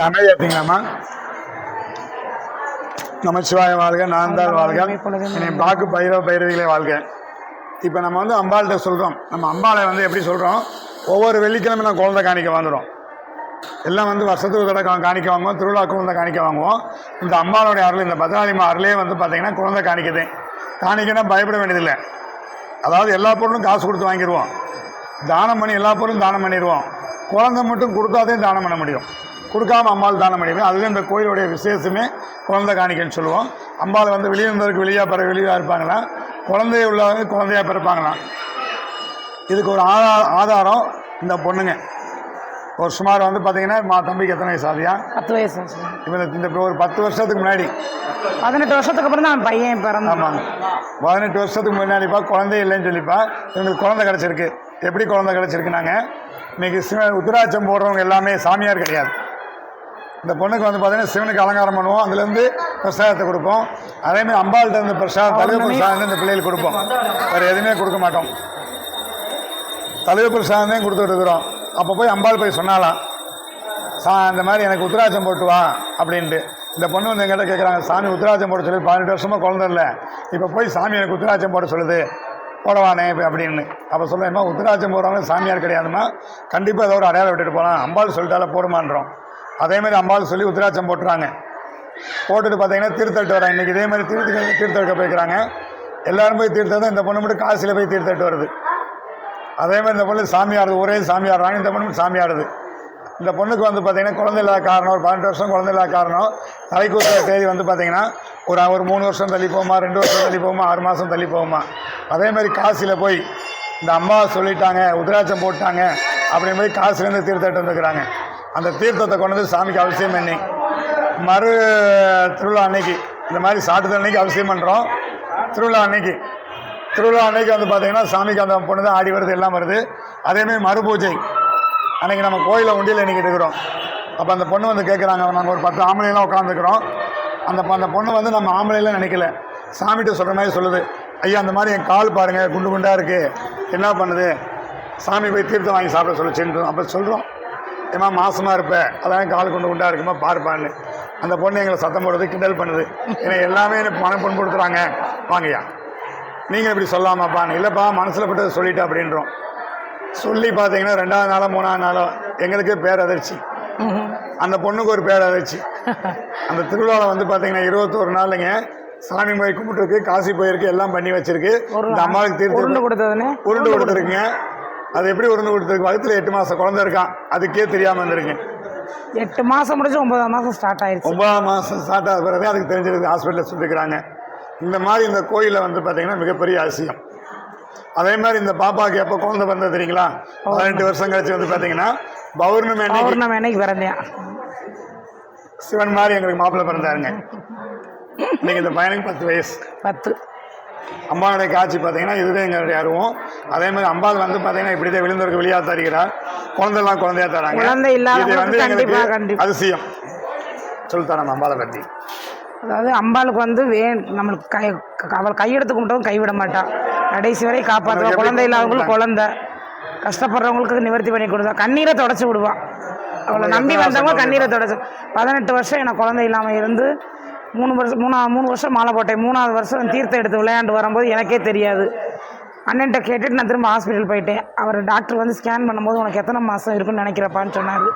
அமைதியா இருக்கீங்களாம்மா நமச்சிவாய வாழ்க நான்தாள் வாழ்க. என்னை பாக்கு பைரவ பைரவிகளே வாழ்க. இப்போ நம்ம வந்து அம்பாள்கிட்ட சொல்கிறோம் நம்ம அம்பாளை வந்து எப்படி சொல்கிறோம் ஒவ்வொரு வெள்ளிக்கிழமை நான் குழந்தை காணிக்க வந்துடும் எல்லாம் வந்து வருஷத்துக்கு தடவை காணிக்க வாங்குவோம் திருவிழா குழந்தை காணிக்க வாங்குவோம். இந்த அம்பாளுடைய அருள் இந்த பத்ராளிமா அருளே வந்து பார்த்தீங்கன்னா குழந்தை காணிக்குது. காணிக்கனா பயப்பட வேண்டியதில்லை. அதாவது எல்லா பொருளும் காசு கொடுத்து வாங்கிடுவோம் தானம் பண்ணி எல்லா பொருளும் தானம் பண்ணிடுவோம் குழந்தை மட்டும் கொடுத்தாதே தானம் பண்ண முடியும். கொடுக்காம அம்பாள் தானம் பண்ண முடியும் அதுவே இந்த கோயிலுடைய விசேஷமே குழந்தை காணிக்கைன்னு சொல்லுவோம். அம்பாள் வந்து வெளியே இருந்தவருக்கு வெளியாக பிற வெளியாக இருப்பாங்களா? குழந்தைய உள்ளவங்க குழந்தையாக பிறப்பாங்களாம் இதுக்கு ஒரு ஆதா ஆதாரம் இந்த பொண்ணுங்க. ஒரு சுமார் வந்து பார்த்தீங்கன்னா மா தம்பிக்கு எத்தனை வயசு ஆகுதியா? பத்து வயசு. இவன் இந்த ஒரு பத்து வருஷத்துக்கு முன்னாடி. பதினெட்டு வருஷத்துக்கு அப்புறம் தான் பையன் பிறந்தான். ஆமாங்க. பதினெட்டு வருஷத்துக்கு முன்னாடிப்பா குழந்தை இல்லைன்னு சொல்லிப்பா இவங்களுக்கு குழந்தை கிடச்சிருக்கு. எப்படி குழந்தை கிடச்சிருக்குனாங்க? இன்னைக்கு சிவ உத்திராட்சம் போடுறவங்க எல்லாமே சாமியார் கிடையாது. இந்த பொண்ணுக்கு வந்து பார்த்தீங்கன்னா சிவனுக்கு அலங்காரம் பண்ணுவோம். அதுலேருந்து பிரசாதத்தை கொடுப்போம். அதேமாதிரி அம்பாள்கிட்ட இருந்து பிரசாதம் தலைவர் பிரசாதம் இந்த பிள்ளைகளுக்கு கொடுப்போம். வேறு எதுவுமே கொடுக்க மாட்டோம். தலைவர் பிரசாதம் கொடுத்துட்டு இருக்கிறோம். அப்போ போய் அம்பாள் போய் சொன்னாலாம் சா இந்த மாதிரி எனக்கு உத்திராட்சம் போட்டு வா அப்படின்ட்டு. இந்த பொண்ணு வந்து எங்கிட்ட கேட்குறாங்க சாமி உத்திராட்சம் போட சொல்லி. பதினெட்டு வருஷமாக குழந்தை இல்லை. இப்போ போய் சாமி எனக்கு உத்திராட்சம் போட சொல்லுது. போடவானே இப்போ அப்படின்னு. அப்போ சொல்லுவேம்மா உத்திராட்சம் போடுறவங்க சாமியார் கிடையாதும்மா. கண்டிப்பாக ஏதோ ஒரு அடையாளம் விட்டுட்டு போகலாம் அம்பாள் சொல்லிட்டால போடுமான்றோம். அதேமாதிரி அம்பாள் சொல்லி உத்திராட்சம் போட்டுறாங்க. போட்டுட்டு பார்த்தீங்கன்னா தீர்த்தட்டு வராங்க. இன்றைக்கி இதே மாதிரி தீர்த்த தீர்த்தெடுக்க போய்க்கிறாங்க எல்லாரும் போய் தீர்த்தம் இந்த பொண்ணு மட்டும் காசில் போய் தீர்த்தட்டு வருது. அதே மாதிரி இந்த பொண்ணு சாமியாடுது ஒரே சாமியாடுறாங்க இந்த பொண்ணு சாமியாடுது இந்த பொண்ணுக்கு வந்து பார்த்தீங்கன்னா குழந்தை இல்லாத காரணம் ஒரு பன்னெண்டு வருஷம் குழந்தை இல்லாத காரணம். தலைக்கூத்த தேதி வந்து பார்த்தீங்கன்னா ஒரு ஒரு மூணு வருஷம் தள்ளி போகுமா ரெண்டு வருஷம் தள்ளி போகுமா ஆறு மாதம் தள்ளி போகுமா அதே மாதிரி காசியில் போய் இந்த அம்மா சொல்லிட்டாங்க உத்ராட்சம் போட்டாங்க அப்படின் போய் காசுலேருந்து தீர்த்தட்டு வந்துக்கிறாங்க அந்த தீர்த்தத்தை கொண்டு வந்து சாமிக்கு அவசியம் பண்ணி மறு திருவிழா அன்னைக்கு இந்த மாதிரி சாட்டுதல் அன்னைக்கு அவசியம் பண்ணுறோம் திருவிழா அன்னைக்கு திருவிழா அன்னைக்கு வந்து பார்த்தீங்கன்னா சாமிக்கு அந்த பொண்ணு தான் ஆடி வருது எல்லாம் வருது. அதேமாதிரி மறுபூஜை அன்னைக்கு நம்ம கோயிலில் உண்டியில் இன்றைக்கி இருக்கிறோம். அப்போ அந்த பொண்ணு வந்து கேட்குறாங்க நாங்கள் ஒரு பத்து ஆம்பளைலாம் உட்காந்துருக்குறோம் அந்த அந்த பொண்ணு வந்து நம்ம ஆம்பளைலாம் நினைக்கல. சாமிகிட்ட சொல்கிற மாதிரி சொல்லுது. ஐயா அந்த மாதிரி என் கால் பாருங்கள் குண்டு குண்டாக இருக்குது என்ன பண்ணுது? சாமி போய் தீர்த்தம் வாங்கி சாப்பிட சொல்லுச்சுன்னு அப்போ சொல்கிறோம் ஏமா மாசமாக இருப்ப. அதான் கால் குண்டு குண்டா இருக்குமா பார்ப்பான்னு. அந்த பொண்ணு எங்களை சத்தம் போடுறது கிண்டல் பண்ணுது. ஏன்னா எல்லாமே எனக்கு மனம் பொண்ணு கொடுக்குறாங்க வாங்கய்யா. நீங்கள் இப்படி சொல்லாமாப்பான்னு இல்லைப்பா மனசில் பட்டதை சொல்லிட்டு அப்படின்றோம். சொல்லி பார்த்தீங்கன்னா ரெண்டாவது நாளோ மூணாவது நாளோ எங்களுக்கு பேரதிர்ச்சி. அந்த பொண்ணுக்கு ஒரு பேரதிர்ச்சி. அந்த திருவிழாவில் வந்து பார்த்தீங்கன்னா இருபத்தோரு நாளுங்க சாமி போய் கும்பிட்டுருக்கு காசி போயிருக்கு எல்லாம் பண்ணி வச்சிருக்கு. இந்த அம்மாவுக்கு உருண்டு தீர்த்து உருண்டு கொடுத்துருக்குங்க. அது எப்படி உருண்டு கொடுத்துருக்கு வயிற்றுல எட்டு மாதம் குழந்தை இருக்கான் அதுக்கே தெரியாமல் இருந்திருக்கு எட்டு மாசம் முடிஞ்சு ஒன்பதாம் மாசம் ஸ்டார்ட் ஆயிருச்சு. ஒன்பதாம் மாதம் ஸ்டார்ட் ஆக பிறகு அதுக்கு தெரிஞ்சிருக்கு ஹாஸ்பிட்டலில் சொல்லியிருக்கிறாங்க இந்த மாதிரி இந்த கோயிலில் வந்து பார்த்தீங்கன்னா மிகப்பெரிய அதிசயம். அதே மாதிரி இந்த பாப்பாவுக்கு எப்போ குழந்தை பிறந்தது தெரியுங்களா? பதினெட்டு வருஷம் கழிச்சு வந்து பார்த்தீங்கன்னா பௌர்ணமி பௌர்ணமி அன்னைக்கு பிறந்தேன். சிவன் மாதிரி எங்களுக்கு மாப்பிள்ளை பிறந்தாருங்க. இன்னைக்கு இந்த பையனுக்கு பத்து வயசு. பத்து. அம்பாவுடைய காட்சி பார்த்தீங்கன்னா இதுதான் எங்களுடைய அருவம் அதே மாதிரி அம்பாள் வந்து பார்த்தீங்கன்னா இப்படி தான் விழுந்தவருக்கு வெளியாக தருகிறார் குழந்தைலாம் குழந்தையா தராங்க. குழந்தை இது வந்து எங்களுக்கு. அதிசயம். சொல்லித்தரோம் அம்பாளை பற்றி அதாவது அம்பாளுக்கு வந்து வே நம்மளுக்கு கை அவள் கையெடுத்து கும்பிட்டவும் கைவிட மாட்டான் கடைசி வரை காப்பாற்றுவா குழந்தை இல்லாதவங்களுக்கு குழந்தை? கஷ்டப்படுறவங்களுக்கு நிவர்த்தி பண்ணி கொடுத்தா. கண்ணீரை தொடச்சி விடுவான் அவளை நம்பி வந்தவங்க கண்ணீரை தொடச்சு. பதினெட்டு வருஷம் எனக்கு குழந்தை இல்லாமல் இருந்து மூணு வருஷம் மூணா மூணு வருஷம் மாலை போட்டேன். மூணாவது வருஷம் தீர்த்தம் எடுத்து விளையாண்டு வரும்போது எனக்கே தெரியாது. அண்ணன்ட்ட கேட்டுட்டு நான் திரும்ப ஹாஸ்பிட்டல் போயிட்டேன். அவர் டாக்டர் வந்து ஸ்கேன் பண்ணும்போது உனக்கு எத்தனை மாதம் இருக்குன்னு நினைக்கிறப்பான்னு சொன்னார்.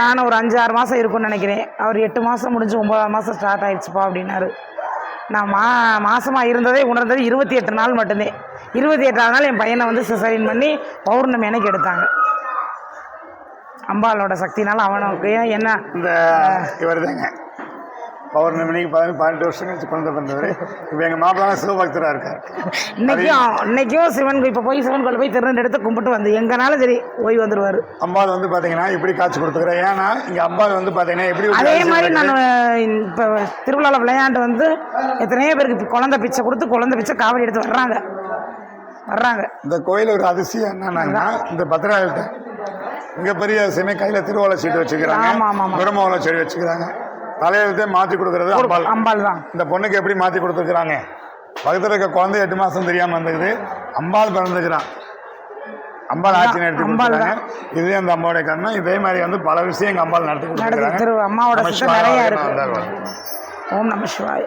நானும் ஒரு அஞ்சு ஆறு மாதம் இருக்கும்னு நினைக்கிறேன். அவர் எட்டு மாதம் முடிஞ்சு ஒன்பதாம் மாதம் ஸ்டார்ட் ஆகிடுச்சுப்பா அப்படின்னாரு. நான் மா மாதமாக இருந்ததே உணர்ந்தது இருபத்தி எட்டு நாள் மட்டும்தான். இருபத்தி எட்டாவது நாள் என் பையனை வந்து சிசரின் பண்ணி பௌர்ணமி எனக்கு எடுத்தாங்க. அம்பாலோட சக்தினால அவனுக்கு என்ன இந்த இவர் தாங்க பௌர்ணமிக்கு பதினெட்டு பதினெட்டு வருஷம் கழிச்சு குழந்தை பிறந்தவர். இப்போ எங்கள் மாப்பிள்ளை சிவபக்தராக இருக்கார். இன்னைக்கும் இன்னைக்கும் சிவன் இப்போ போய் சிவன் கோயில் போய் திருநெண்டு எடுத்து கும்பிட்டு வந்து எங்கனாலும் சரி போய் வந்துடுவார் அம்பாள் வந்து பார்த்தீங்கன்னா இப்படி காட்சி கொடுத்துக்கிறேன் ஏன்னா இங்கே அம்பாள் வந்து பார்த்தீங்கன்னா எப்படி அதே மாதிரி நான். இப்போ திருவிழாவில் விளையாண்டு வந்து எத்தனையோ பேருக்கு இப்ப குழந்தை பிச்சை கொடுத்து குழந்தை பிச்சை காவடி எடுத்து வர்றாங்க. வர்றாங்க. இந்த கோயில் ஒரு அதிசயம் என்னன்னாங்கன்னா இந்த பத்திராயிட்ட மிகப்பெரிய அதிசயமே கையில் திருவோலை சீட்டு வச்சுக்கிறாங்க. பிரம்மோலை செடி வச்சுக்கிறாங்க. தலையெழுத்தே மாற்றி கொடுக்கறது அம்பாள் அம்பாள். தான் இந்த பொண்ணுக்கு எப்படி மாற்றி கொடுத்துருக்குறாங்க? பக்கத்தில் இருக்க குழந்தை எட்டு மாதம் தெரியாமல் இருந்துக்குது அம்பாள் பிறந்துக்கிறான் அம்பாள் ஆட்சி நடத்தி கொடுத்துருக்காங்க. இதே அந்த அம்பாவுடைய கண்ணம் இதே மாதிரி வந்து பல விஷயம் எங்கள் அம்பாள் நடத்தி கொடுத்துருக்காங்க திரு அம்மாவோட நிறைய இருக்கு. ஓம் நம சிவாய்.